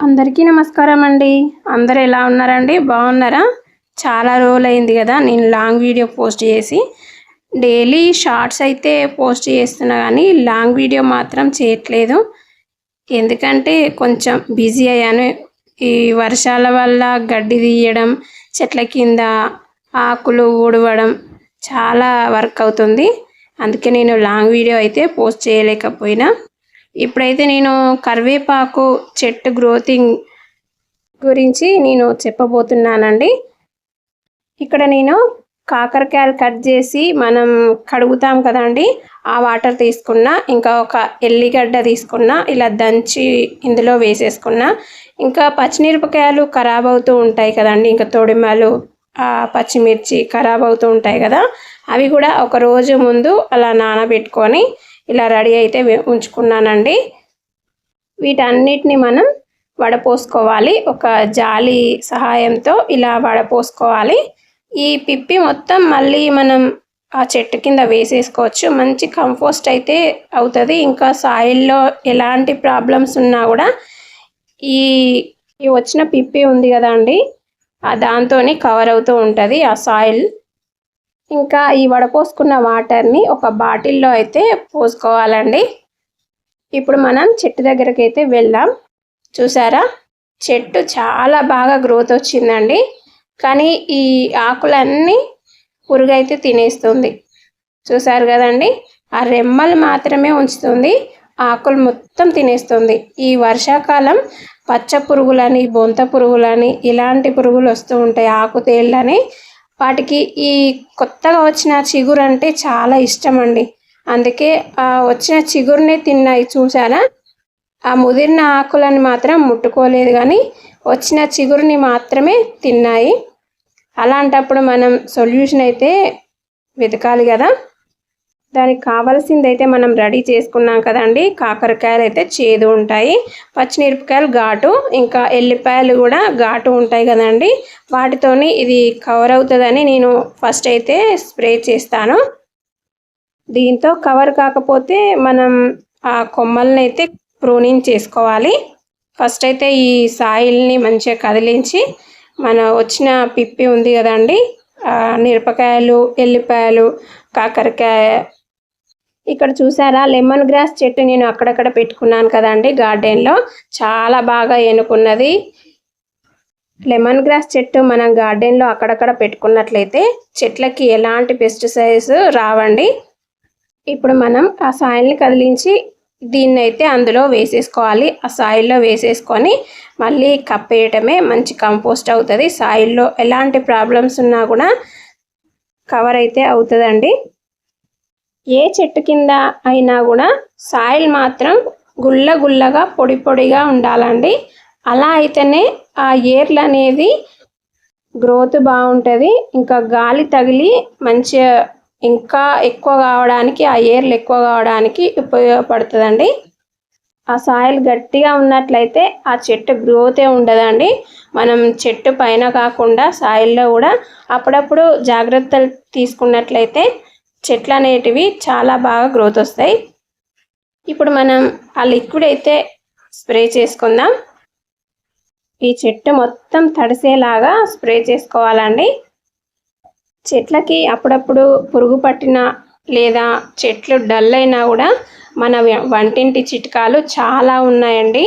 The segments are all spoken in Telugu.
అందరికీ నమస్కారం అండి అందరు ఎలా ఉన్నారండి? బాగున్నారా? చాలా రోజులు అయింది కదా నేను లాంగ్ వీడియో పోస్ట్ చేసి. డైలీ షార్ట్స్ అయితే పోస్ట్ చేస్తున్నా కానీ లాంగ్ వీడియో మాత్రం చేయట్లేదు. ఎందుకంటే కొంచెం బిజీ అయ్యాను. ఈ వర్షాల వల్ల గడ్డి తీయడం చెట్ల కింద ఆకులు ఊడవడం చాలా వర్క్ అవుతుంది. అందుకే నేను లాంగ్ వీడియో అయితే పోస్ట్ చేయలేకపోయినా. ఇప్పుడైతే నేను కరివేపాకు చెట్టు గ్రోతింగ్ గురించి నేను చెప్పబోతున్నానండి. ఇక్కడ నేను కాకరకాయలు కట్ చేసి మనం కడుగుతాం కదండి. ఆ వాటర్ తీసుకున్న ఇంకా ఒక ఎల్లిగడ్డ తీసుకున్న ఇలా దంచి ఇందులో వేసేసుకున్న. ఇంకా పచ్చిమిరపకాయలు ఖరాబ్ అవుతూ ఉంటాయి కదండి. ఇంకా తొడిమలు ఆ పచ్చిమిర్చి ఖరాబ్ అవుతూ ఉంటాయి కదా. అవి కూడా ఒక రోజు ముందు అలా నానబెట్టుకొని ఇలా రెడీ అయితే ఉంచుకున్నానండి. వీటన్నిటిని మనం వడపోసుకోవాలి. ఒక జాలి సహాయంతో ఇలా వడపోసుకోవాలి. ఈ పిప్పి మొత్తం మళ్ళీ మనం ఆ చెట్టు కింద వేసేసుకోవచ్చు. మంచి కంపోస్ట్ అయితే అవుతుంది. ఇంకా సాయిల్లో ఎలాంటి ప్రాబ్లమ్స్ ఉన్నా కూడా ఈ ఈ వచ్చిన పిప్పి ఉంది కదా అండి దాంతో కవర్ అవుతూ ఉంటుంది. ఆ సాయిల్ ఇంకా ఈ వడపోసుకున్న వాటర్ని ఒక బాటిల్లో అయితే పోసుకోవాలండి. ఇప్పుడు మనం చెట్టు దగ్గరికి అయితే వెళ్దాం. చూసారా? చెట్టు చాలా బాగా గ్రోత్ వచ్చిందండి. కానీ ఈ ఆకులన్నీ పురుగైతే తినేస్తుంది. చూసారు కదండి? ఆ రెమ్మలు మాత్రమే ఉంచుతుంది. ఆకులు మొత్తం తినేస్తుంది. ఈ వర్షాకాలం పచ్చ పురుగులని బొంత పురుగులని ఇలాంటి పురుగులు వస్తూ ఉంటాయి. ఆకు తేళ్ళని వాటికి ఈ కొత్తగా వచ్చిన చిగురు అంటే చాలా ఇష్టం అండి అందుకే ఆ వచ్చిన చిగురునే తిన్నాయి చూసారా? ఆ ముదిరిన ఆకులను మాత్రం ముట్టుకోలేదు కానీ వచ్చిన చిగురుని మాత్రమే తిన్నాయి. అలాంటప్పుడు మనం సొల్యూషన్ అయితే వెతకాలి కదా? దానికి కావాల్సింది అయితే మనం రెడీ చేసుకున్నాం కదండి. కాకరకాయలు అయితే చేదు ఉంటాయి. పచ్చిమిరపకాయలు ఘాటు ఇంకా ఎల్లిపాయలు కూడా ఘాటు ఉంటాయి కదండి. వాటితోని ఇది కవర్ అవుతుందని నేను ఫస్ట్ అయితే స్ప్రే చేస్తాను. దీంతో కవర్ కాకపోతే మనం ఆ కొమ్మల్ని అయితే ప్రూనింగ్ చేసుకోవాలి. ఫస్ట్ అయితే ఈ సాయిల్ని మంచిగా కదిలించి మన వచ్చిన పిప్పి ఉంది కదండి. మిరపకాయలు ఎల్లిపాయలు కాకరకాయ ఇక్కడ చూసారా? లెమన్ గ్రాస్ చెట్టు నేను అక్కడక్కడ పెట్టుకున్నాను కదండి గార్డెన్లో. చాలా బాగా ఎనుకున్నది లెమన్ గ్రాస్ చెట్టు మనం గార్డెన్లో అక్కడక్కడ పెట్టుకున్నట్లయితే చెట్లకి ఎలాంటి పెస్టిసైడ్స్ రావండి. ఇప్పుడు మనం ఆ సాయిల్ని కదిలించి దీన్ని అయితే అందులో వేసేసుకోవాలి. ఆ సాయిల్లో వేసేసుకొని మళ్ళీ కప్పేయటమే మంచి కంపోస్ట్ అవుతుంది. సాయిల్లో ఎలాంటి ప్రాబ్లమ్స్ ఉన్నా కూడా కవర్ అయితే అవుతుందండి. ఏ చెట్టు కింద అయినా కూడా సాయిల్ మాత్రం గుల్ల గుల్లగా పొడి పొడిగా ఉండాలండి. అలా అయితేనే ఆ ఏర్లు అనేది గ్రోత్ బాగుంటుంది. ఇంకా గాలి తగిలి మంచిగా ఇంకా ఎక్కువ కావడానికి ఆ ఏర్లు ఎక్కువ కావడానికి ఉపయోగపడుతుందండి. ఆ సాయిల్ గట్టిగా ఉన్నట్లయితే ఆ చెట్టు గ్రోతే ఉండదండి. మనం చెట్టు పైన కాకుండా సాయిల్లో కూడా అప్పుడప్పుడు జాగ్రత్తలు తీసుకున్నట్లయితే చెట్లు అనేటివి చాలా బాగా గ్రోత్ వస్తాయి. ఇప్పుడు మనం ఆ లిక్విడ్ అయితే స్ప్రే చేసుకుందాం. ఈ చెట్టు మొత్తం తడిసేలాగా స్ప్రే చేసుకోవాలండి. చెట్లకి అప్పుడప్పుడు పురుగు పట్టిన లేదా చెట్లు డల్ అయినా కూడా మన వంటింటి చిట్కాలు చాలా ఉన్నాయండి.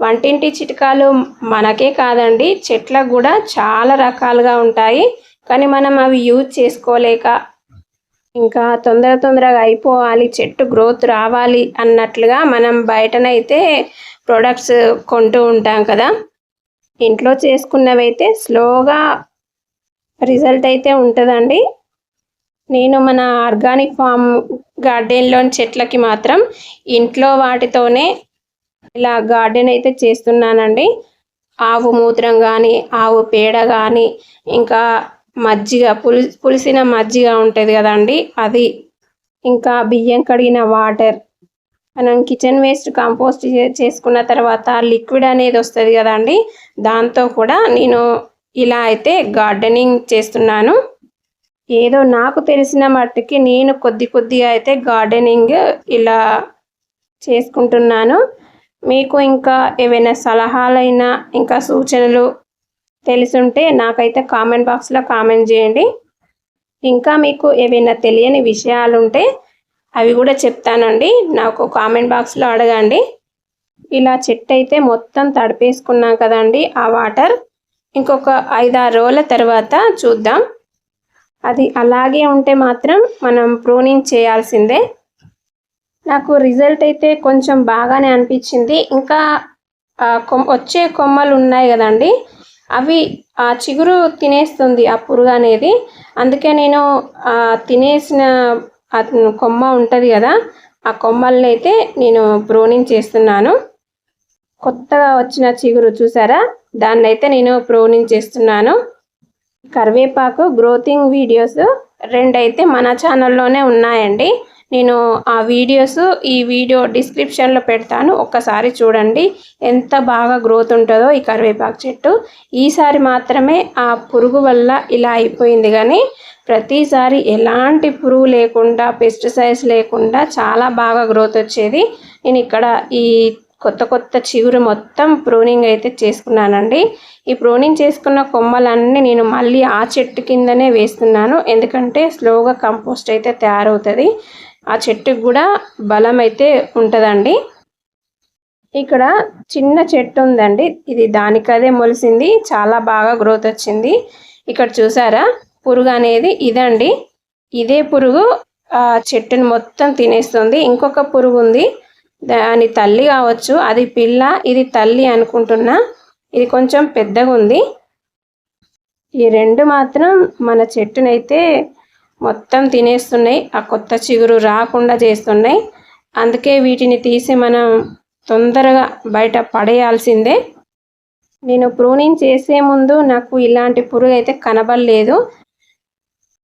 వంటింటి చిట్కాలు మనకే కాదండి చెట్లకు కూడా చాలా రకాలుగా ఉంటాయి. కానీ మనం అవి యూజ్ చేసుకోలేక ఇంకా తొందర తొందరగా అయిపోవాలి చెట్టు గ్రోత్ రావాలి అన్నట్లుగా మనం బయటనైతే ప్రొడక్ట్స్ కొంటూ ఉంటాం కదా. ఇంట్లో చేసుకున్నవైతే స్లోగా రిజల్ట్ అయితే ఉంటుందండి. నేను మన ఆర్గానిక్ ఫామ్ గార్డెన్లోని చెట్లకి మాత్రం ఇంట్లో వాటితోనే ఇలా గార్డెన్ అయితే చేస్తున్నానండి. ఆవు మూత్రం కానీ ఆవు పేడ కానీ ఇంకా మజ్జిగ పులి పులిసిన మజ్జిగ ఉంటుంది కదండి. అది ఇంకా బియ్యం కడిగిన వాటర్ మనం కిచెన్ వేస్ట్ కంపోస్ట్ చేసుకున్న తర్వాత లిక్విడ్ అనేది వస్తుంది కదండి. దాంతో కూడా నేను ఇలా అయితే గార్డెనింగ్ చేస్తున్నాను. ఏదో నాకు తెలిసిన మట్టుకి నేను కొద్ది కొద్దిగా అయితే గార్డెనింగ్ ఇలా చేసుకుంటున్నాను. మీకు ఇంకా ఏవైనా సలహాలైనా ఇంకా సూచనలు తెలుసుంటే నాకైతే కామెంట్ బాక్స్లో కామెంట్ చేయండి. ఇంకా మీకు ఏవైనా తెలియని విషయాలు ఉంటే అవి కూడా చెప్తానండి. నాకు కామెంట్ బాక్స్లో అడగండి. ఇలా చెట్టు అయితే మొత్తం తడిపేసుకున్నాం కదండి ఆ వాటర్. ఇంకొక ఐదారు రోజుల తర్వాత చూద్దాం. అది అలాగే ఉంటే మాత్రం మనం ప్రూనింగ్ చేయాల్సిందే. నాకు రిజల్ట్ అయితే కొంచెం బాగానే అనిపించింది. ఇంకా ఆ కొమ్ వచ్చే కొమ్మలు ఉన్నాయి కదండి. అవి ఆ చిగురు తినేస్తుంది ఆ పురుగు అనేది. అందుకే నేను ఆ తినేసిన కొమ్మ ఉంటుంది కదా ఆ కొమ్మల్ని అయితే నేను ప్రోనింగ్ చేస్తున్నాను. కొత్తగా వచ్చిన చిగురు చూసారా? దాన్ని అయితే నేను ప్రోనింగ్ చేస్తున్నాను. కరివేపాకు గ్రోతింగ్ వీడియోస్ రెండైతే మన ఛానల్లోనే ఉన్నాయండి. నేను ఆ వీడియోస్ ఈ వీడియో డిస్క్రిప్షన్లో పెడతాను. ఒక్కసారి చూడండి. ఎంత బాగా గ్రోత్ ఉంటుందో ఈ కరివేపాకు చెట్టు. ఈసారి మాత్రమే ఆ పురుగు వల్ల ఇలా అయిపోయింది కానీ ప్రతిసారి ఎలాంటి పురుగు లేకుండా పెస్టిసైడ్స్ లేకుండా చాలా బాగా గ్రోత్ వచ్చేది. నేను ఇక్కడ ఈ కొత్త కొత్త చిగురు మొత్తం ప్రూనింగ్ అయితే చేసుకున్నానండి. ఈ ప్రూనింగ్ చేసుకున్న కొమ్మలన్నీ నేను మళ్ళీ ఆ చెట్టు కిందనే వేస్తున్నాను. ఎందుకంటే స్లోగా కంపోస్ట్ అయితే తయారవుతుంది. ఆ చెట్టుకు కూడా బలం అయితే ఉంటుందండి. ఇక్కడ చిన్న చెట్టు ఉందండి. ఇది దానికదే మొలిసింది. చాలా బాగా గ్రోత్ వచ్చింది. ఇక్కడ చూసారా? పురుగు అనేది ఇదండి. ఇదే పురుగు ఆ చెట్టుని మొత్తం తినేస్తుంది. ఇంకొక పురుగు ఉంది. దాని తల్లి కావచ్చు అది పిల్ల ఇది తల్లి అనుకుంటున్నా. ఇది కొంచెం పెద్దగా ఉంది ఈ రెండు మాత్రం మన చెట్టునైతే మొత్తం తినేస్తున్నాయి. ఆ కొత్త చిగురు రాకుండా చేస్తున్నాయి. అందుకే వీటిని తీసి మనం తొందరగా బయట పడేయాల్సిందే. నేను ప్రూనింగ్ చేసే ముందు నాకు ఇలాంటి పురుగు అయితే కనబడలేదు.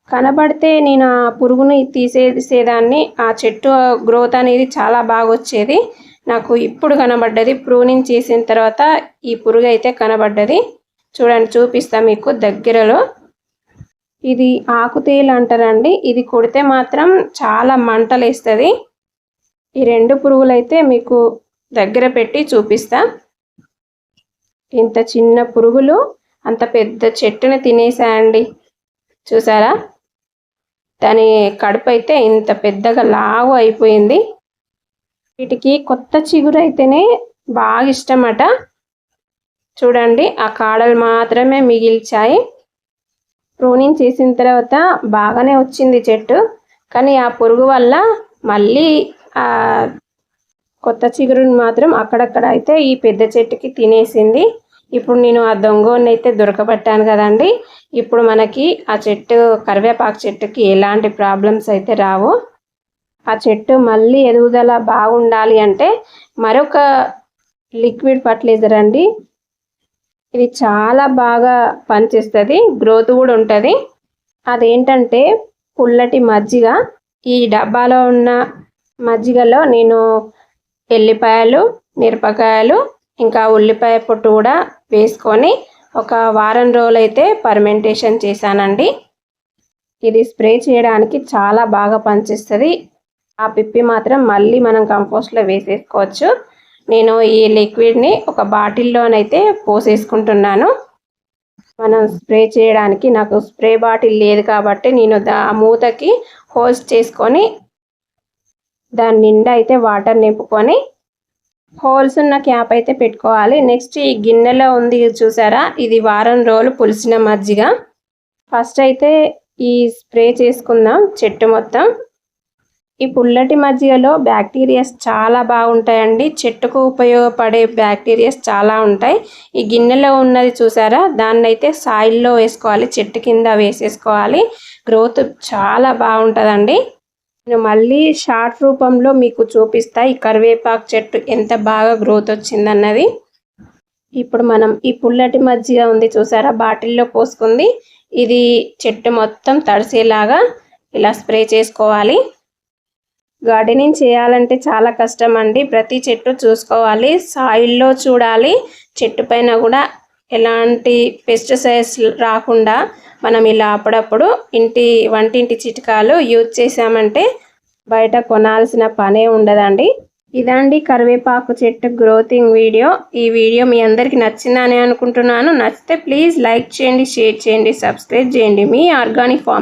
కనబడితే నేను ఆ పురుగుని తీసేసేదాన్ని. ఆ చెట్టు గ్రోత్ అనేది చాలా బాగా వచ్చేది. నాకు ఇప్పుడు కనబడ్డది. ప్రూనింగ్ చేసిన తర్వాత ఈ పురుగు అయితే కనబడ్డది. చూడండి చూపిస్తా మీకు దగ్గరలో. ఇది ఆకుతేలు అంటారండి. ఇది కొడితే మాత్రం చాలా మంటలు వేస్తుంది ఈ రెండు పురుగులు అయితే మీకు దగ్గర పెట్టి చూపిస్తా. ఇంత చిన్న పురుగులు అంత పెద్ద చెట్టుని తినేసాయండి చూసారా? దాని కడుపు అయితే ఇంత పెద్దగా లావు అయిపోయింది. వీటికి కొత్త చిగురు అయితేనే బాగా ఇష్టమట. చూడండి ఆ కాడలు మాత్రమే మిగిల్చాయి. ప్రూనింగ్ చేసిన తర్వాత బాగానే వచ్చింది చెట్టు. కానీ ఆ పురుగు వల్ల మళ్ళీ ఆ కొత్త చిగురుని మాత్రం అక్కడక్కడ అయితే ఈ పెద్ద చెట్టుకి తినేసింది. ఇప్పుడు నేను ఆ దొంగని అయితే దొరకబట్టాను కదండి. ఇప్పుడు మనకి ఆ చెట్టు కరివేపాకు చెట్టుకి ఎలాంటి ప్రాబ్లమ్స్ అయితే రావు. ఆ చెట్టు మళ్ళీ ఎదుగుదల బాగుండాలి అంటే మరొక లిక్విడ్ ఫర్టిలైజర్ అండి. ఇది చాలా బాగా పనిచేస్తుంది గ్రోత్ కూడా ఉంటుంది. అదేంటంటే పుల్లటి మజ్జిగ ఈ డబ్బాలో ఉన్న మజ్జిగలో నేను ఎల్లిపాయలు మిరపకాయలు ఇంకా ఉల్లిపాయ పొట్టు కూడా వేసుకొని ఒక వారం రోజులైతే పర్మెంటేషన్ చేశానండి. ఇది స్ప్రే చేయడానికి చాలా బాగా పనిచేస్తుంది. ఆ పిప్పి మాత్రం మళ్ళీ మనం కంపోస్ట్లో వేసేసుకోవచ్చు. నేను ఈ లిక్విడ్ని ఒక బాటిల్లోనైతే పోసేసుకుంటున్నాను. మనం స్ప్రే చేయడానికి నాకు స్ప్రే బాటిల్ లేదు కాబట్టి నేను దా మూతకి హోల్స్ చేసుకొని దాని నిండా అయితే వాటర్ నింపుకొని హోల్స్ ఉన్న క్యాప్ అయితే పెట్టుకోవాలి. నెక్స్ట్ ఈ గిన్నెలో ఉంది చూసారా? ఇది వారం రోజులు పులిసిన మజ్జిగ. ఫస్ట్ అయితే ఈ స్ప్రే చేసుకుందాం చెట్టు మొత్తం. ఈ పుల్లటి మజ్జిగలో బ్యాక్టీరియాస్ చాలా బాగుంటాయండి. చెట్టుకు ఉపయోగపడే బ్యాక్టీరియాస్ చాలా ఉంటాయి. ఈ గిన్నెలో ఉన్నది చూసారా? దాన్ని అయితే సాయిల్లో వేసుకోవాలి. చెట్టు కింద వేసేసుకోవాలి. గ్రోత్ చాలా బాగుంటుందండి. నేను మళ్ళీ షార్ట్ రూపంలో మీకు చూపిస్తా ఈ కరివేపాకు చెట్టు ఎంత బాగా గ్రోత్ వచ్చిందన్నది. ఇప్పుడు మనం ఈ పుల్లటి మజ్జిగ ఉంది చూసారా? బాటిల్లో పోసుకుంది. ఇది చెట్టు మొత్తం తడిసేలాగా ఇలా స్ప్రే చేసుకోవాలి. గార్డెనింగ్ చేయాలంటే చాలా కష్టం అండి ప్రతి చెట్టు చూసుకోవాలి. సాయిల్లో చూడాలి. చెట్టు పైన కూడా ఎలాంటి పెస్టిసైడ్స్ రాకుండా మనం ఇలా అప్పుడప్పుడు ఇంటి వంటింటి చిట్కాలు యూజ్ చేసామంటే బయట కొనాల్సిన పనే ఉండదండి. ఇదండి కరివేపాకు చెట్టు గ్రోతింగ్ వీడియో. ఈ వీడియో మీ అందరికీ నచ్చిందని అనుకుంటున్నాను. నచ్చితే ప్లీజ్ లైక్ చేయండి షేర్ చేయండి సబ్స్క్రైబ్ చేయండి. మీ ఆర్గానిక్ ఫామ్